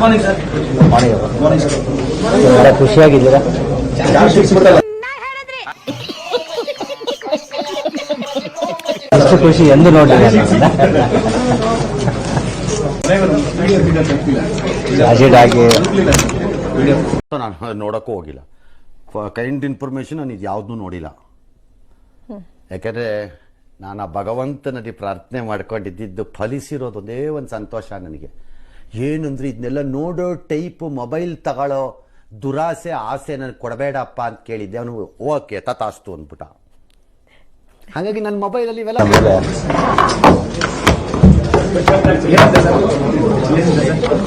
Morning ಖುಷಿಯಾಗಿದ್ದೀರಾ? ಅಷ್ಟು ಖುಷಿ ಎಂದು ಆಗಿ ನಾನು ನೋಡೋಕ್ಕೂ ಹೋಗಿಲ್ಲ. ಕೈಂಡ್ ಇನ್ಫಾರ್ಮೇಷನ್ ನಾನು ಇದು ಯಾವುದನ್ನೂ ನೋಡಿಲ್ಲ. ಯಾಕೆಂದರೆ ನಾನು ಆ ಭಗವಂತನಲ್ಲಿ ಪ್ರಾರ್ಥನೆ ಮಾಡ್ಕೊಂಡಿದ್ದಿದ್ದು ಫಲಿಸಿರೋದು ಒಂದೇ ಒಂದು ಸಂತೋಷ ನನಗೆ. ಏನಂದ್ರೆ ಇದನ್ನೆಲ್ಲ ನೋಡೋ ಟೈಪ್ ಮೊಬೈಲ್ ತಗೊಳ್ಳೋ ದುರಾಸೆ ಆಸೆ ನನಗೆ ಕೊಡಬೇಡಪ್ಪ ಅಂತ ಕೇಳಿದ್ದೆ. ಅವನು, ಓಕೆ ತತಾಸ್ತು ಅಂದ್ಬಿಟ್ಟ. ಹಾಗಾಗಿ ನನ್ನ ಮೊಬೈಲಲ್ಲಿ ಇವೆಲ್ಲ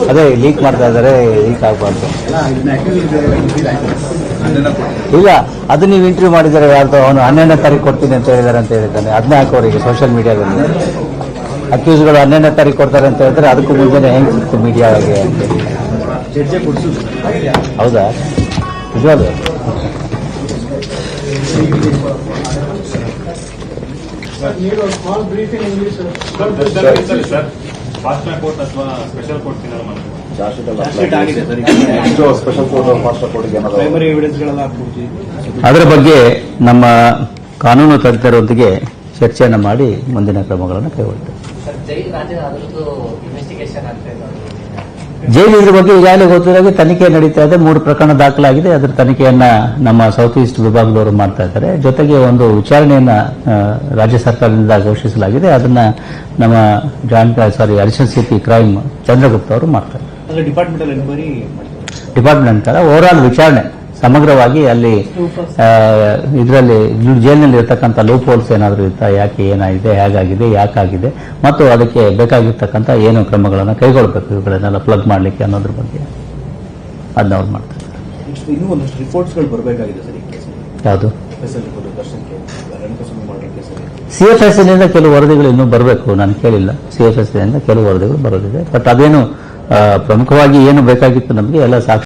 ಅದೇ ಲೀಕ್ ಮಾಡ್ತಾ ಇದ್ದಾರೆ ಲೀಕ್ ಆಗಬಾರ್ದು. ಇಲ್ಲ, ಅದು ನೀವು ಇಂಟರ್ವ್ಯೂ ಮಾಡಿದರೆ ಯಾರ್ದು? ಅವನು ಹನ್ನೆರಡನೇ ತಾರೀಕು ಕೊಡ್ತೀನಿ ಅಂತ ಹೇಳಿದಾರೆ ಅಂತ ಹೇಳಿದ್ದಾನೆ. ಅದನ್ನೇ ಹಾಕೋರಿಗೆ ಸೋಷಿಯಲ್ ಮೀಡಿಯಾದಲ್ಲಿ ಅಕ್ಯೂಸ್ಗಳು ಹನ್ನೆರಡನೇ ತಾರೀಕು ಕೊಡ್ತಾರೆ ಅಂತ ಹೇಳಿದ್ರೆ ಅದಕ್ಕೂ ಮುಂಚೆನೆ ಹೆಂಗೆ ಸಿಕ್ತು ಮೀಡಿಯಾಗೆ ಹೌದಾ? ನಿಜವಾದ ಅದರ ಬಗ್ಗೆ ನಮ್ಮ ಕಾನೂನು ತಜ್ಞರೊಂದಿಗೆ ಚರ್ಚೆಯನ್ನು ಮಾಡಿ ಮುಂದಿನ ಕ್ರಮಗಳನ್ನು ಸರ್ ಜೈಲ್ ರಾಜ್ಯ ಇನ್ವೆಸ್ಟಿಗೇಷನ್ ಆಗ್ತಾ ಇದೆ ಜೈಲು ಇದ್ರ ಬಗ್ಗೆ ಈಗಾಗಲೇ ಗೊತ್ತಿರೋದು ತನಿಖೆ ನಡೀತಾ ಇದೆ. ಮೂರು ಪ್ರಕರಣ ದಾಖಲಾಗಿದೆ. ಅದರ ತನಿಖೆಯನ್ನ ನಮ್ಮ ಸೌತ್ ಈಸ್ಟ್ ವಿಭಾಗದವರು ಮಾಡ್ತಾ ಇದ್ದಾರೆ. ಜೊತೆಗೆ ಒಂದು ವಿಚಾರಣೆಯನ್ನ ರಾಜ್ಯ ಸರ್ಕಾರದಿಂದ ಘೋಷಿಸಲಾಗಿದೆ. ಅದನ್ನ ನಮ್ಮ ಜಾಯಿಂಟ್ ಸಾರಿ ಅರಿಶನ್ ಸಿಟಿ ಕ್ರೈಮ್ ಚಂದ್ರಗುಪ್ತ ಅವರು ಮಾಡ್ತಾರೆ. ಡಿಪಾರ್ಟ್ಮೆಂಟ್ ಅಂತಾರೆ ಡಿಪಾರ್ಟ್ಮೆಂಟ್ ತರ ಓವರ್ ಆಲ್ ವಿಚಾರಣೆ. ಸಮಗ್ರವಾಗಿ ಅಲ್ಲಿ ಇದರಲ್ಲಿ ಜೈಲಿನಲ್ಲಿ ಇರತಕ್ಕಂಥ ಲೂಪ್ ಹೋಲ್ಸ್ ಏನಾದರೂ ಇರ್ತಾ ಯಾಕೆ ಏನಾಗಿದೆ? ಹೇಗಾಗಿದೆ? ಯಾಕಾಗಿದೆ? ಮತ್ತು ಅದಕ್ಕೆ ಬೇಕಾಗಿರ್ತಕ್ಕಂಥ ಏನು ಕ್ರಮಗಳನ್ನು ಕೈಗೊಳ್ಳಬೇಕು ಇವುಗಳನ್ನೆಲ್ಲ ಪ್ಲಗ್ ಮಾಡಲಿಕ್ಕೆ ಅನ್ನೋದ್ರ ಬಗ್ಗೆ ಅದನ್ನ ಅವ್ರು ಮಾಡ್ತಾರೆ. ಯಾವುದು? ಸಿ ಎಫ್ ಎಸ್ನಿಂದ ಕೆಲವು ವರದಿಗಳು ಇನ್ನೂ ಬರಬೇಕು. ನಾನು ಕೇಳಿಲ್ಲ. ಸಿ ಎಫ್ ಎಸ್ನಿಂದ ಕೆಲವು ವರದಿಗಳು ಬರೋದಿದೆ. ಬಟ್ ಅದೇನು ಪ್ರಮುಖವಾಗಿ ಏನು ಬೇಕಾಗಿತ್ತು ನಮಗೆ ಎಲ್ಲ ಸಾಕ್ಷಿ